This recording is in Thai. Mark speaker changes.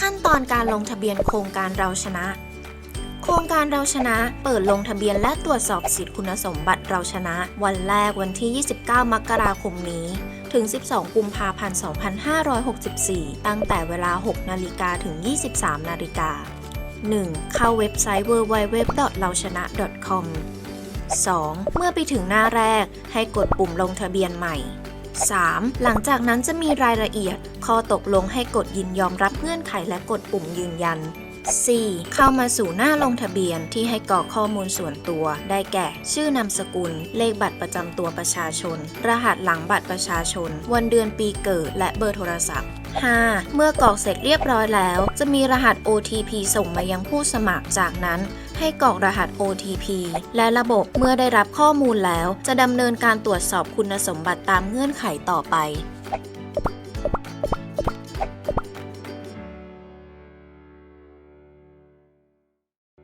Speaker 1: ขั้นตอนการลงทะเบียนโครงการเราชนะ โครงการเราชนะ เปิดลงทะเบียนและตรวจสอบสิทธิคุณสมบัติเราชนะ วันแรกวันที่ 29 มกราคมนี้ ถึง 12 กุมภาพันธ์ 2564 ตั้งแต่เวลา 6 นาฬิกาถึง 23 นาฬิกา 1. เข้าเว็บไซต์ www.lauchana.com 2. เมื่อไปถึงหน้าแรกให้กดปุ่มลงทะเบียนใหม่ 3. หลังจากนั้นจะมีรายละเอียด ข้อตกลงให้กดยินยอมรับเงื่อนไขและกดปุ่มยืนยัน 4. เข้ามาสู่หน้าลงทะเบียนที่ให้กรอกข้อมูลส่วนตัว ได้แก่ ชื่อนามสกุล เลขบัตรประจำตัวประชาชน รหัสหลังบัตรประชาชน วันเดือนปีเกิด และเบอร์โทรศัพท์ 5. เมื่อกรอกเสร็จเรียบร้อยแล้ว จะมีรหัส OTP ส่งมายังผู้สมัคร จากนั้นให้กรอกรหัส OTP และระบบเมื่อได้รับข้อมูลแล้ว จะดำเนินการตรวจสอบคุณสมบัติตามเงื่อนไขต่อไป